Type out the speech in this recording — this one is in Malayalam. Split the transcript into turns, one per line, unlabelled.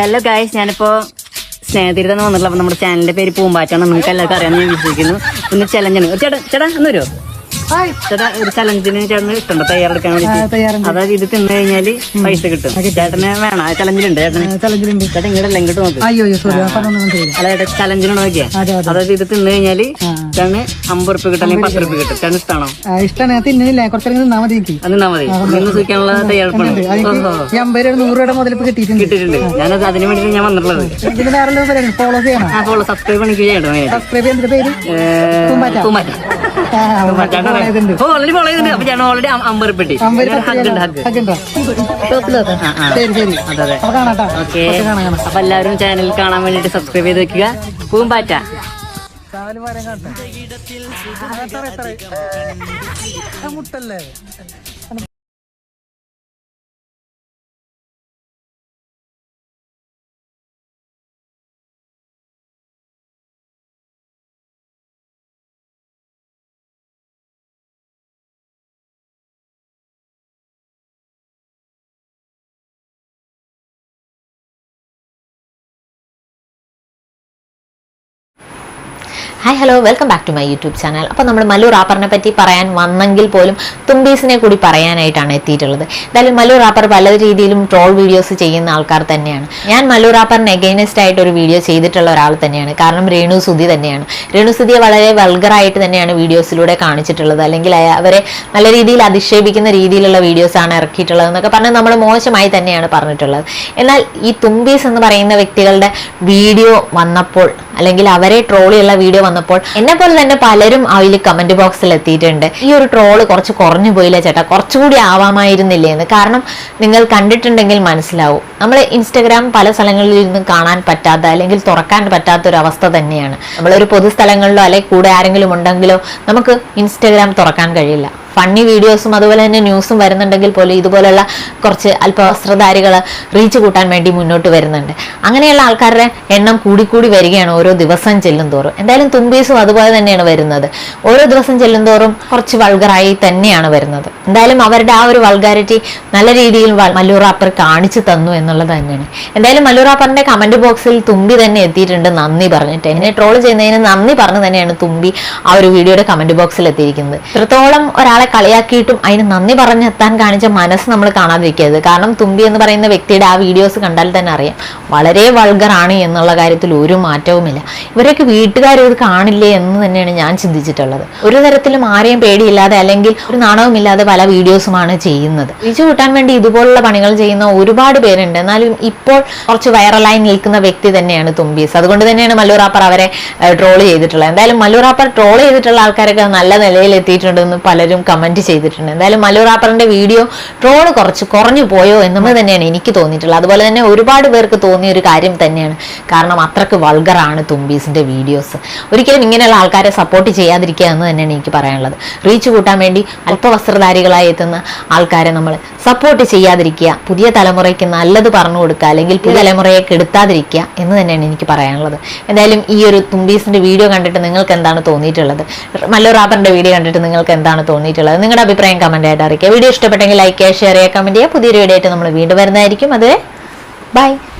ഹലോ ഗായ്സ് ഞാനിപ്പോ സ്നേഹതീരത്ത് വന്നിട്ടുള്ള അപ്പൊ നമ്മുടെ ചാനലിന്റെ പേര് പൂമ്പാറ്റാണ് നിങ്ങൾക്ക് എല്ലാവർക്കും അറിയാമെന്ന് ഞാൻ വിശ്വസിക്കുന്നു. ഒന്ന് ചലഞ്ചാണ് ചേട്ടാ ചേട്ടാ ചേട്ടാ ഒരു ചലഞ്ചിന് ചേട്ടന് ഇഷ്ടമുണ്ടോ? തയ്യാറെടുക്കാൻ വേണ്ടി അതായത് ഇത് തിന്നു കഴിഞ്ഞാൽ പൈസ കിട്ടും. ചേട്ടന് വേണം. ചലഞ്ചിലുണ്ട് ചേട്ടന്.
ചലഞ്ചിലുണ്ട്
ചേട്ടൻ ഇങ്ങോട്ടല്ല ഇങ്ങോട്ട് നോക്ക്. അല്ല ചേട്ടാ ചലഞ്ചിന് നോക്കിയാ?
അതെ അതെ.
അതായത് ഇത് തിന്നു കഴിഞ്ഞാൽ ചേട്ടന് അമ്പത് റുപ്യ കിട്ടും അല്ലെങ്കിൽ പത്ത് റുപ്യ കിട്ടും. ചേട്ടൻ ഇഷ്ടമാണോ
ഇഷ്ടമാണ് ഞാൻ തിന്നില്ല. കുറച്ചെങ്കിലും നിന്നാ മതി
അത് നിന്നാ മതി. നിന്ന് സൂക്ഷിക്കാനുള്ള തയ്യാറെടുപ്പാണ്.
അമ്പത് രൂപ നൂറ് രൂപ മുതൽ കിട്ടിയിട്ടുണ്ട്.
കിട്ടിയിട്ടുണ്ട്. ഞാനത് അതിനു വേണ്ടി ഞാൻ വന്നിട്ടുള്ളത്.
ഇതിന് വേറെ ഫോളോ ചെയ്യണം?
ഫോളോ സബ്സ്ക്രൈബ് ചെയ്യണം.
സബ്സ്ക്രൈബ് ചെയ്യുന്നതിന്റെ പേര്?
ഏഹ്, പൂമ്പാറ്റ ഓൾറെഡി ഫോളോ ചെയ്തിട്ടുണ്ട് അപ്പൊ ഞാൻ ഓൾറെഡി
രൂപ
ഹഗ് ഉണ്ട് ഹഗ് ഓക്കെ. അപ്പൊ എല്ലാവരും ചാനൽ കാണാൻ വേണ്ടി സബ്സ്ക്രൈബ് ചെയ്ത് വെക്കുക. പൂമ്പാറ്റ.
മുട്ടല്ലേ?
Hi hello welcome back to my YouTube channel അപ്പോൾ നമ്മൾ മല്ലു റാപ്പറിനെ പറ്റി പറയാൻ വന്നെങ്കിൽ പോലും തുമ്പീസിനെ കൂടി പറയാനായിട്ടാണ് എത്തിയിട്ടുള്ളത്. എന്തായാലും മല്ലു റാപ്പർ പല രീതിയിലും ട്രോൾ വീഡിയോസ് ചെയ്യുന്ന ആൾക്കാർ തന്നെയാണ്. ഞാൻ മല്ലു റാപ്പറിന് എഗൈനസ്റ്റ് ആയിട്ട് ഒരു വീഡിയോ ചെയ്തിട്ടുള്ള ഒരാൾ തന്നെയാണ്. കാരണം രേണു സുധി തന്നെയാണ്. രേണു സുധിയെ വളരെ വൾഗറായിട്ട് തന്നെയാണ് വീഡിയോസിലൂടെ കാണിച്ചിട്ടുള്ളത്. അല്ലെങ്കിൽ അവരെ നല്ല രീതിയിൽ അധിക്ഷേപിക്കുന്ന രീതിയിലുള്ള വീഡിയോസാണ് ഇറക്കിയിട്ടുള്ളത് എന്നൊക്കെ പറഞ്ഞ് നമ്മൾ മോശമായി തന്നെയാണ് പറഞ്ഞിട്ടുള്ളത്. എന്നാൽ ഈ തുമ്പീസ് എന്ന് പറയുന്ന വ്യക്തികളുടെ വീഡിയോ വന്നപ്പോൾ അല്ലെങ്കിൽ അവരെ ട്രോൾ ചെയ്യുന്ന വീഡിയോ വന്നപ്പോൾ എന്നെ പോലെ തന്നെ പലരും അതിൽ കമന്റ് ബോക്സിൽ എത്തിയിട്ടുണ്ട്. ഈ ഒരു ട്രോൾ കുറച്ച് കുറഞ്ഞു പോയില്ലേ ചേട്ടാ? കുറച്ചുകൂടി ആവാമായിരുന്നില്ലേ എന്ന്. കാരണം നിങ്ങൾ കണ്ടിട്ടുണ്ടെങ്കിൽ മനസ്സിലാവും. നമ്മൾ ഇൻസ്റ്റഗ്രാം പല സ്ഥലങ്ങളിൽ നിന്നും കാണാൻ പറ്റാത്ത അല്ലെങ്കിൽ തുറക്കാൻ പറ്റാത്ത ഒരു അവസ്ഥ തന്നെയാണ്. നമ്മളൊരു പൊതുസ്ഥലങ്ങളിലോ അല്ലെങ്കിൽ കൂടെ ആരെങ്കിലും ഉണ്ടെങ്കിലോ നമുക്ക് ഇൻസ്റ്റഗ്രാം തുറക്കാൻ കഴിയില്ല. ഫണ്ണി വീഡിയോസും അതുപോലെ തന്നെ ന്യൂസും വരുന്നുണ്ടെങ്കിൽ പോലും ഇതുപോലുള്ള കുറച്ച് അല്പവസ്ത്രധാരികൾ റീച്ച് കൂട്ടാൻ വേണ്ടി മുന്നോട്ട് വരുന്നുണ്ട്. അങ്ങനെയുള്ള ആൾക്കാരുടെ എണ്ണം കൂടിക്കൂടി വരികയാണ് ഓരോ ദിവസം ചെല്ലും തോറും എന്തായാലും തുമ്പീസും അതുപോലെ തന്നെയാണ് വരുന്നത്. ഓരോ ദിവസം ചെല്ലും തോറും കുറച്ച് വൾഗറായി തന്നെയാണ് വരുന്നത്. എന്തായാലും അവരുടെ ആ ഒരു വൾഗാരിറ്റി നല്ല രീതിയിൽ മല്ലൂറാപ്പർ മല്ലു റാപ്പർ കാണിച്ചു തന്നു എന്നുള്ളത് തന്നെയാണ്. എന്തായാലും മല്ലു റാപ്പറിന്റെ കമന്റ് ബോക്സിൽ തുമ്പി തന്നെ എത്തിയിട്ടുണ്ട്. നന്ദി പറഞ്ഞിട്ട്. എന്നെ ട്രോൾ ചെയ്യുന്നതിന് നന്ദി പറഞ്ഞു തന്നെയാണ് തുമ്പി ആ ഒരു വീഡിയോയുടെ കമന്റ് ബോക്സിൽ എത്തിയിരിക്കുന്നത്. ഇത്രത്തോളം ഒരാളെ കളിയാക്കിയിട്ടും അതിന് നന്ദി പറഞ്ഞെത്താൻ കാണിച്ച മനസ്സ് നമ്മൾ കാണാതിരിക്കരുത്. കാരണം തുമ്പി എന്ന് പറയുന്ന വ്യക്തിയുടെ ആ വീഡിയോസ് കണ്ടാൽ തന്നെ അറിയാം. വളരെ വൾഗറാണ് എന്നുള്ള കാര്യത്തിൽ ഒരു മാറ്റവുമില്ല. ഇവരൊക്കെ വീട്ടുകാർ ഇത് കാണില്ലേ എന്ന് തന്നെയാണ് ഞാൻ ചിന്തിച്ചിട്ടുള്ളത്. ഒരു തരത്തിലും ആരെയും പേടിയില്ലാതെ അല്ലെങ്കിൽ ഒരു നാണവുമില്ലാതെ പല വീഡിയോസുമാണ് ചെയ്യുന്നത്. വിജു കൂട്ടാൻ വേണ്ടി ഇതുപോലുള്ള പണികൾ ചെയ്യുന്ന ഒരുപാട് പേരുണ്ട്. എന്നാലും ഇപ്പോൾ കുറച്ച് വൈറലായി നിൽക്കുന്ന വ്യക്തി തന്നെയാണ് തുമ്പീസ് അതുകൊണ്ട് തന്നെയാണ് മല്ലൂറാപ്പർ അവരെ ട്രോൾ ചെയ്തിട്ടുള്ളത്. എന്തായാലും മല്ലൂറാപ്പർ ട്രോൾ ചെയ്തിട്ടുള്ള ആൾക്കാരൊക്കെ നല്ല നിലയിൽ എത്തിയിട്ടുണ്ടെന്ന് പലരും കമന്റ് ചെയ്തിട്ടുണ്ട്. എന്തായാലും മല്ലൂറാപ്പറിന്റെ വീഡിയോ ട്രോൾ കുറച്ച് കുറഞ്ഞു പോയോ എന്നത് തന്നെയാണ് എനിക്ക് തോന്നിയിട്ടുള്ളത്. അതുപോലെ തന്നെ ഒരുപാട് പേർക്ക് തോന്നിയ ഒരു കാര്യം തന്നെയാണ്. കാരണം അത്രയ്ക്ക് വൾഗറാണ് തുമ്പീസിന്റെ വീഡിയോസ്. ഒരിക്കലും ഇങ്ങനെയുള്ള ആൾക്കാരെ സപ്പോർട്ട് ചെയ്യാതിരിക്കുക എന്ന് തന്നെയാണ് എനിക്ക് പറയാനുള്ളത്. റീച്ച് കൂട്ടാൻ വേണ്ടി അല്പവസ്ത്രധാരികളായി എത്തുന്ന ആൾക്കാരെ നമ്മൾ സപ്പോർട്ട് ചെയ്യാതിരിക്കുക. പുതിയ തലമുറയ്ക്ക് നല്ലത് പറഞ്ഞു കൊടുക്കുക. അല്ലെങ്കിൽ പുതിയ തലമുറയെ കെടുത്താതിരിക്കുക എന്ന് തന്നെയാണ് എനിക്ക് പറയാനുള്ളത്. എന്തായാലും ഈ ഒരു തുമ്പീസിന്റെ വീഡിയോ കണ്ടിട്ട് നിങ്ങൾക്ക് എന്താണ് തോന്നിയിട്ടുള്ളത്? മല്ലു റാബറിന്റെ വീഡിയോ കണ്ടിട്ട് നിങ്ങൾക്ക് എന്താണ് തോന്നിയിട്ടുള്ളത്? നിങ്ങളുടെ അഭിപ്രായം കമന്റ് ആയിട്ട് അറിയിക്കുക. വീഡിയോ ഇഷ്ടപ്പെട്ടെങ്കിൽ ലൈക്ക് ചെയ്യുക ഷെയർ ചെയ്യുക കമന്റ് ചെയ്യുക. പുതിയൊരു വീഡിയോ ആയിട്ട് നമ്മൾ വീണ്ടും വരുന്നതായിരിക്കും. അത് ബൈ